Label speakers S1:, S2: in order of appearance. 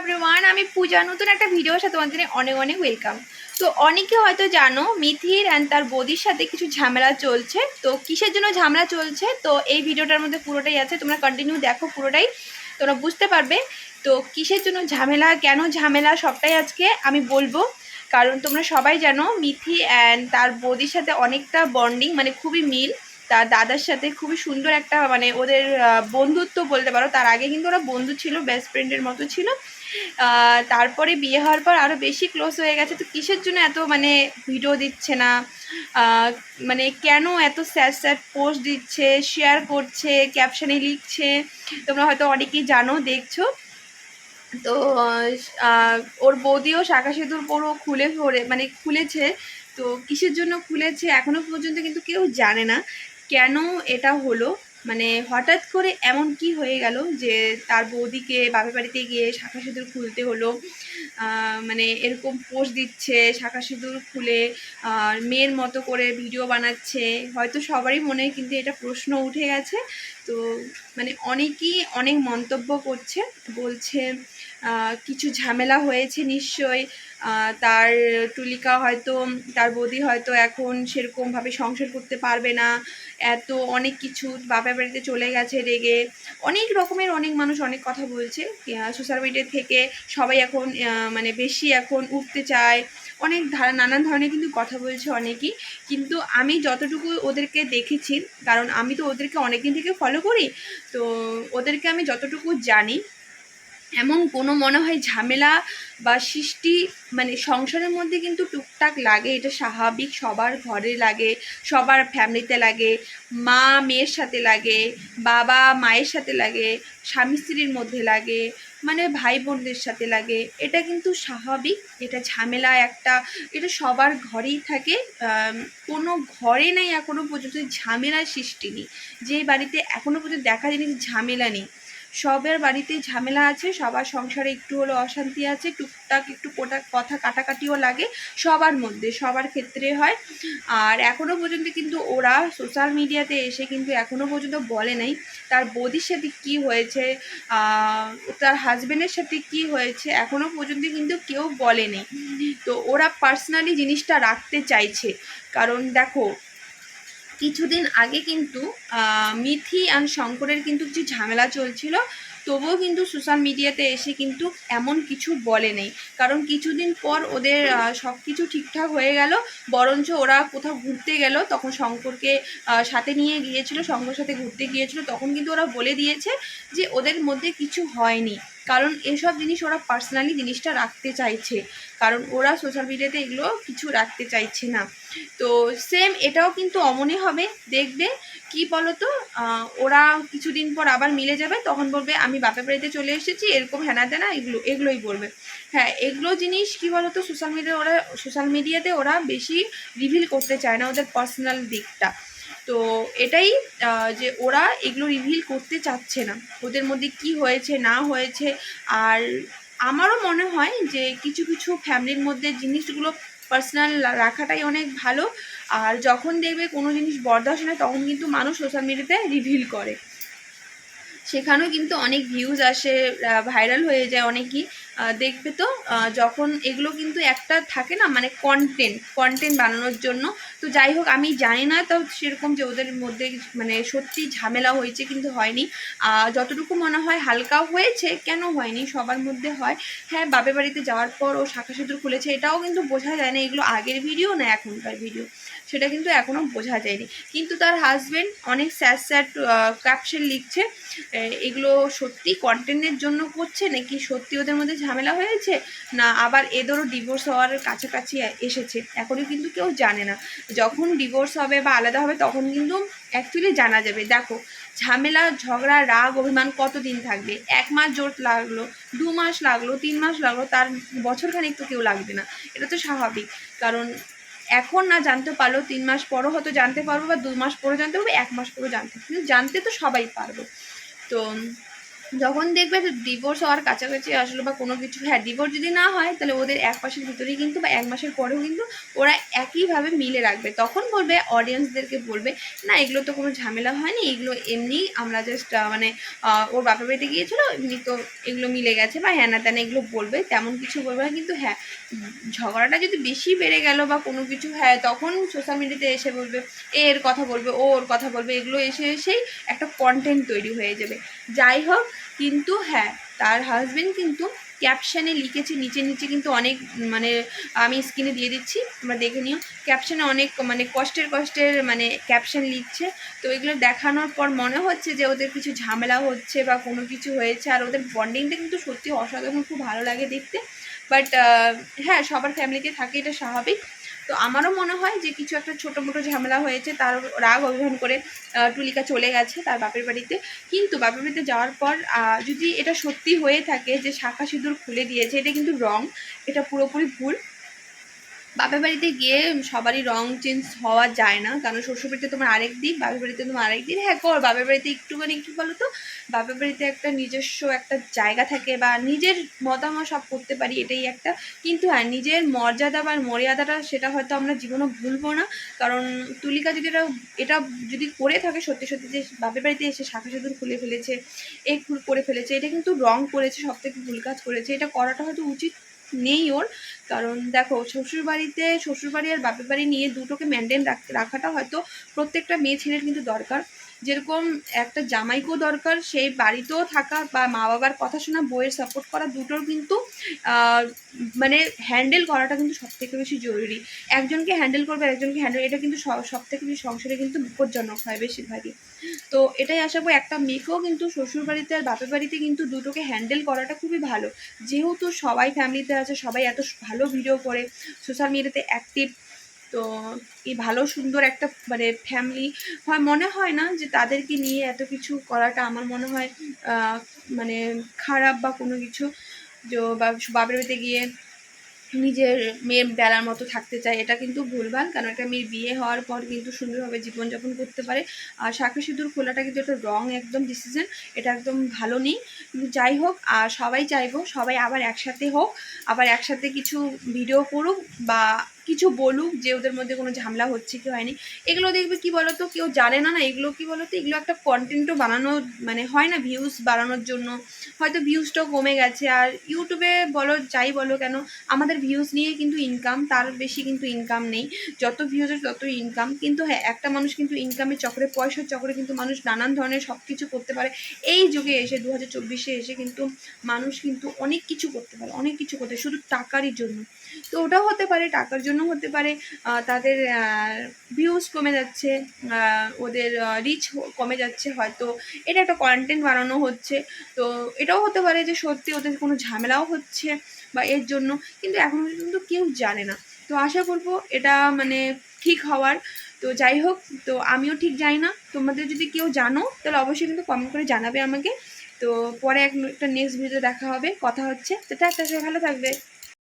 S1: Everyone আমি পূজা, নতুন একটা ভিডিওর সাথে তোমাদের অনেক অনেক ওয়েলকাম তো অনেকে হয়তো জানো, মিথির অ্যান্ড তার বদির সাথে কিছু ঝামেলা চলছে। তো কিসের জন্য ঝামেলা চলছে? তো এই ভিডিওটার মধ্যে পুরোটাই আছে। তোমরা কন্টিনিউ দেখো পুরোটাই। তোমরা বুঝতে পারবে। তো কিসের জন্য ঝামেলা, কেন ঝামেলা, সবটাই আজকে আমি বলব। কারণ তোমরা সবাই জানো, মিথি অ্যান্ড তার বদির সাথে অনেকটা বন্ডিং মানে খুবই মিল। তার দাদার সাথে খুবই সুন্দর একটা মানে ওদের বন্ধুত্ব বলতে পারো। তার আগে কিন্তু ওরা বন্ধু ছিল বেস্ট ফ্রেন্ডের মতো ছিল। তারপরে বিয়ে হওয়ার পর আরও বেশি ক্লোজ হয়ে গেছে। তো কিসের জন্য এত মানে ভিডিও দিচ্ছে না? মানে কেন এত স্যাড স্যাড পোস্ট দিচ্ছে শেয়ার করছে ক্যাপশনে লিখছে? তোমরা হয়তো অনেকেই জানো, দেখছ। তো ওর বৌদিও শাখা সেতুর পুরো খুলে পড়ে মানে খুলেছে। তো কিসের জন্য খুলেছে? এখনও পর্যন্ত কিন্তু কেউ জানে না। কেন এটা হলো? মানে হঠাৎ করে এমন কি হয়ে গেল যে তার বৌদিকে বাপের বাড়িতে গিয়ে শাখা সিঁদুর খুলতে হলো? মানে এরকম পোস্ট দিচ্ছে শাখা সিঁদুর খুলে মেয়ের মতো করে ভিডিও বানাচ্ছে। হয়তো সবারই মনে কিন্তু এটা প্রশ্ন উঠে গেছে। তো মানে অনেকেই অনেক মন্তব্য করছে বলছে কিছু ঝামেলা হয়েছে নিশ্চয় আহ, তার টুলিকা হয়তো, তার বৌদি হয়তো এখন সেরকমভাবে সংসার করতে পারবে না। এত অনেক কিছু বাপের বাড়িতে চলে গেছে রেগে। অনেক রকমের অনেক মানুষ অনেক কথা বলছে। সোশ্যাল মিডিয়া থেকে সবাই এখন মানে বেশি এখন উঠতে চায়। অনেক ধারা, নানান ধরনের কিন্তু কথা বলছে অনেকেই। কিন্তু আমি যতটুকু ওদেরকে দেখেছি, কারণ আমি তো ওদেরকে অনেকদিন থেকে ফলো করি, তো ওদেরকে আমি যতটুকু জানি এমন কোনো মনে হয় ঝামেলা বা সৃষ্টি মানে সংসারের মধ্যে কিন্তু টুকটাক লাগে, এটা স্বাভাবিক, সবার ঘরে লাগে, সবার ফ্যামিলিতে লাগে, মা মেয়ের সাথে লাগে, বাবা মায়ের সাথে লাগে, স্বামী স্ত্রীর মধ্যে লাগে মানে ভাই বোনদের সাথে লাগে, এটা কিন্তু স্বাভাবিক, এটা ঝামেলা একটা, এটা সবার ঘরেই থাকে কোনো ঘরে নেই এখনও পর্যন্ত ঝামেলার সৃষ্টি নেই যে বাড়িতে এখনও পর্যন্ত দেখা যায়নি ঝামেলা নেই। সবার বাড়িতে ঝামেলা আছে, সবার সংসারে একটু হলো অশান্তি আছে, টুকটাক একটু কোটা কথা কাটাকাটিও লাগে সবার মধ্যে, সবার ক্ষেত্রে হয়। আর এখনও পর্যন্ত কিন্তু ওরা সোশ্যাল মিডিয়াতে এসে কিন্তু এখনও পর্যন্ত বলে নাই তার বৌদির সাথে কি হয়েছে তার হাজবেন্ডের সাথে কি হয়েছে এখনও পর্যন্ত কিন্তু কেউ বলেনি তো ওরা পার্সোনালি জিনিসটা রাখতে চাইছে। কারণ দেখো কিছুদিন আগে কিন্তু মিথি আর শঙ্করের কিন্তু কিছু ঝামেলা চলছিল। তবুও কিন্তু সোশ্যাল মিডিয়াতে এসে কিন্তু এমন কিছু বলে নেই। কারণ কিছুদিন পর ওদের সব কিছু ঠিকঠাক হয়ে গেল। বরঞ্চ ওরা কোথাও ঘুরতে গেল। তখন শঙ্করকে সাথে নিয়ে গিয়েছিল শঙ্কর সাথে ঘুরতে গিয়েছিল। তখন কিন্তু ওরা বলে দিয়েছে যে ওদের মধ্যে কিছু হয়নি। কারণ এসব জিনিস ওরা পার্সোনালি জিনিসটা রাখতে চাইছে। কারণ ওরা সোশ্যাল মিডিয়াতে এগুলো কিছু রাখতে চাইছে না। তো সেম এটাও কিন্তু অমনে হবে। দেখবে কি বলতো? ওরা কিছুদিন পর আবার মিলে যাবে, তখন বলবে, আমি বাপের বাড়িতে চলে এসেছি, এরকম হ্যানা তেনা এগুলো, এগুলোই বলবে। হ্যাঁ এগুলো জিনিস কি বলতো? সোশ্যাল মিডিয়া ওরা সোশ্যাল মিডিয়াতে ওরা বেশি রিভিল করতে চায় না ওদের পার্সোনাল দিকটা। তো এটাই যে ওরা এগুলো রিভিল করতে চাচ্ছে না। ওদের মধ্যে কি হয়েছে, না হয়েছে। আর আমারও মনে হয় যে কিছু কিছু ফ্যামিলির মধ্যে জিনিসগুলো পার্সোনাল রাখাটাই অনেক ভালো। আর যখন দেখবে কোনো জিনিস বরদাস্ত হয় তখন কিন্তু মানুষ সোশ্যাল মিডিয়াতে রিভিল করে। সেখানেও কিন্তু অনেক ভিউজ আসে ভাইরাল হয়ে যায় অনেকই। দেখবে তো যখন এগুলো কিন্তু একটা থাকে না মানে কন্টেন্ট কন্টেন্ট বানানোর জন্য। তো যাই হোক, আমি জানি না তো সেরকম যে ওদের মধ্যে মানে সত্যি ঝামেলা হয়েছে কিন্তু হয়নি। যতটুকু মনে হয় হালকাও হয়েছে, কেন হয়নি, সবার মধ্যে হয়। হ্যাঁ বাপের বাড়িতে যাওয়ার পর ও শাখা সিঁদুর খুলেছে, এটাও কিন্তু বোঝা যায় না, এগুলো আগের ভিডিও না এখনকার ভিডিও সেটা কিন্তু এখনও বোঝা যায়নি। কিন্তু তার হাজবেন্ড অনেক স্যাড স্যাড ক্যাপশন লিখছে এগুলো সত্যি কন্টেন্টের জন্য করছে নাকি সত্যি ওদের মধ্যে ঝামেলা হয়েছে? না, আবার এদেরও ডিভোর্স হওয়ার কাছাকাছি এসেছে। এখনও কিন্তু কেউ জানে না। যখন ডিভোর্স হবে বা আলাদা হবে, তখন কিন্তু অ্যাকচুয়ালি জানা যাবে। দেখো, ঝামেলা, ঝগড়া, রাগ, অভিমান কতদিন থাকবে? এক মাস জোর লাগল, দু মাস লাগল, তিন মাস লাগল, তার বছরখানেক তো কেউ লাগবে না। এটা তো স্বাভাবিক। কারণ এখন না জানতে পারল, তিন মাস পরও হয়তো জানতে পারব বা দু মাস পরও জানতে পারব, এক মাস পরও জানতে। কিন্তু জানতে তো সবাই পারব তো যখন দেখবে ডিভোর্স হওয়ার কাছাকাছি আসলো বা কোনো কিছু হ্যাঁ ডিভোর্স যদি না হয়, তাহলে ওদের এক মাসের ভিতরেই কিন্তু বা এক মাসের পরেও কিন্তু ওরা একইভাবে মিলে রাখবে। তখন বলবে অডিয়েন্সদেরকে বলবে, না, এগুলো তো কোনো ঝামেলা হয়নি, এগুলো এমনি আমরা জাস্ট মানে ওর বাপের বাড়িতে গিয়েছিল, এমনি তো এগুলো মিলে গেছে বা হ্যাঁ না তেনা এগুলো বলবে, তেমন কিছু বলবে না। কিন্তু হ্যাঁ ঝগড়াটা যদি বেশি বেড়ে গেল বা কোনো কিছু হ্যাঁ তখন সোশ্যাল মিডিয়াতে এসে বলবে এর কথা বলবে ওর কথা বলবে, এগুলো এসে এসেই একটা কন্টেন্ট তৈরি হয়ে যাবে। যাই হোক কিন্তু হ্যাঁ তার হাজবেন্ড কিন্তু ক্যাপশানে লিখেছে, নিচে নিচে কিন্তু অনেক মানে আমি স্ক্রিনে দিয়ে দিচ্ছি, তোমরা দেখে নিও। ক্যাপশানে অনেক মানে কষ্টের কষ্টের মানে ক্যাপশন লিখছে। তো এগুলো দেখানোর পর মনে হচ্ছে যে ওদের কিছু ঝামেলা হচ্ছে বা কোনো কিছু হয়েছে, আর ওদের বন্ডিংটা কিন্তু সত্যি অসাধারণ, খুব ভালো লাগে দেখতে। বাট হ্যাঁ সবার ফ্যামিলিতে থাকে, এটা স্বাভাবিক। তো আমারও মনে হয় যে কিছু একটা ছোটো মোটো ঝামেলা হয়েছে, তার রাগ অভিমান করে টুলিকা চলে গেছে তার বাপের বাড়িতে। কিন্তু বাপের বাড়িতে যাওয়ার পর যদি এটা সত্যি হয়ে থাকে যে শাখা সিঁদুর খুলে দিয়েছে, এটা কিন্তু রং এটা পুরোপুরি ভুল। বাপের বাড়িতে গিয়ে সবারই রং চেঞ্জ হওয়া যায় না। কারণ শ্বশুরবাড়িতে তোমার আরেক দিন, বাপের বাড়িতে তোমার আরেক দিন। হ্যাঁ কর, বাপের বাড়িতে একটুখানি একটু বলো তো বাপের বাড়িতে একটা নিজস্ব একটা জায়গা থাকে বা নিজের মতামত সব করতে পারি, এটাই একটা। কিন্তু হ্যাঁ নিজের মর্যাদা বা মর্যাদাটা সেটা হয়তো আমরা জীবনে ভুলবো না। কারণ তুলিকা যদি এটা এটা যদি করে থাকে সত্যি সত্যি যে বাপের বাড়িতে এসে শাখা সিঁদুর খুলে ফেলেছে, এ করে ফেলেছে, এটা কিন্তু রং করেছে সব থেকে ভুল কাজ করেছে। এটা করাটা হয়তো উচিত নেই ওর। কারণ দেখো শ্বশুর বাড়িতে শ্বশুর বাড়ি আর বাপের বাড়ি নিয়ে দুটোকে মেনটেন রাখাটা হয়তো প্রত্যেকটা মেয়ে ছেলের কিন্তু দরকার। যেরকম একটা জামাইকেও দরকার, সেই বাড়িতেও থাকা বা মা বাবার কথা শোনা বইয়ের সাপোর্ট করা দুটোর কিন্তু মানে হ্যান্ডেল করাটা কিন্তু সব থেকে বেশি জরুরি। একজনকে হ্যান্ডেল করবে একজনকে হ্যান্ডেল এটা কিন্তু সব থেকে বেশি সংসারে কিন্তু বিপজ্জনক হয় বেশিরভাগই। তো এটাই আশা করি একটা মেয়েকেও কিন্তু শ্বশুর বাড়িতে আর বাপের বাড়িতে কিন্তু দুটোকে হ্যান্ডেল করাটা খুবই ভালো। যেহেতু সবাই ফ্যামিলিতে আছে, সবাই এত ভালো ভিডিও করে সোশ্যাল মিডিয়াতে অ্যাক্টিভ তো এই ভালো, সুন্দর একটা মানে ফ্যামিলি হয়। মনে হয় না যে তাদেরকে নিয়ে এত কিছু করাটা আমার মনে হয় মানে খারাপ বা কোনো কিছু। যে বাপের বাড়িতে গিয়ে নিজের মেয়ের বেলার মতো থাকতে চায়, এটা কিন্তু ভুলভাল। কারণ একটা মেয়ের বিয়ে হওয়ার পর কিন্তু সুন্দরভাবে জীবনযাপন করতে পারে। আর শাখা সিঁদুর খোলাটা কিন্তু একটা রং একদম ডিসিশন এটা একদম ভালো নেই। কিন্তু যাই হোক আর সবাই চাইব, সবাই আবার একসাথে হোক, আবার একসাথে কিছু ভিডিও করুক বা কিছু বলুক যে ওদের মধ্যে কোনো ঝামেলা হচ্ছে কি হয়নি। এগুলো দেখবে কি বলতো? কেউ জানে না না এগুলো কি বলতো? এগুলো একটা কন্টেন্টও বানানো মানে হয় না ভিউজ বাড়ানোর জন্য। হয়তো ভিউজটাও কমে গেছে। আর ইউটিউবে বলো, যাই বলো কেন, আমাদের ভিউজ নিয়ে কিন্তু ইনকাম তার বেশি কিন্তু ইনকাম নেই। যত ভিউজ তত ইনকাম কিন্তু হ্যাঁ একটা মানুষ কিন্তু ইনকামের চক্রে পয়সার চক্রে কিন্তু মানুষ নানান ধরনের সব কিছু করতে পারে। এই যুগে এসে দু হাজার চব্বিশে এসে কিন্তু মানুষ কিন্তু অনেক কিছু করতে পারে, অনেক কিছু করতে শুধু টাকারই জন্য। তো ওটাও হতে পারে, টাকার জন্য হতে পারে তাদের ভিউজ কমে যাচ্ছে ওদের রিচ কমে যাচ্ছে হয়তো। এটা একটা কন্টেন্ট বানানো হচ্ছে। তো এটাও হতে পারে যে সত্যি ওদের কোনো ঝামেলাও হচ্ছে বা এর জন্য, কিন্তু এখনও পর্যন্ত কেউ জানে না। তো আশা করব এটা মানে ঠিক হওয়ার। তো যাই হোক, তো আমিও ঠিক জানি না। তোমাদের যদি কেউ জানো, তাহলে অবশ্যই কিন্তু কমেন্ট করে জানাবে আমাকে। তো পরে এক একটা নেক্সট ভিডিও দেখা হবে, কথা হচ্ছে। তো একটা ভালো থাকবে।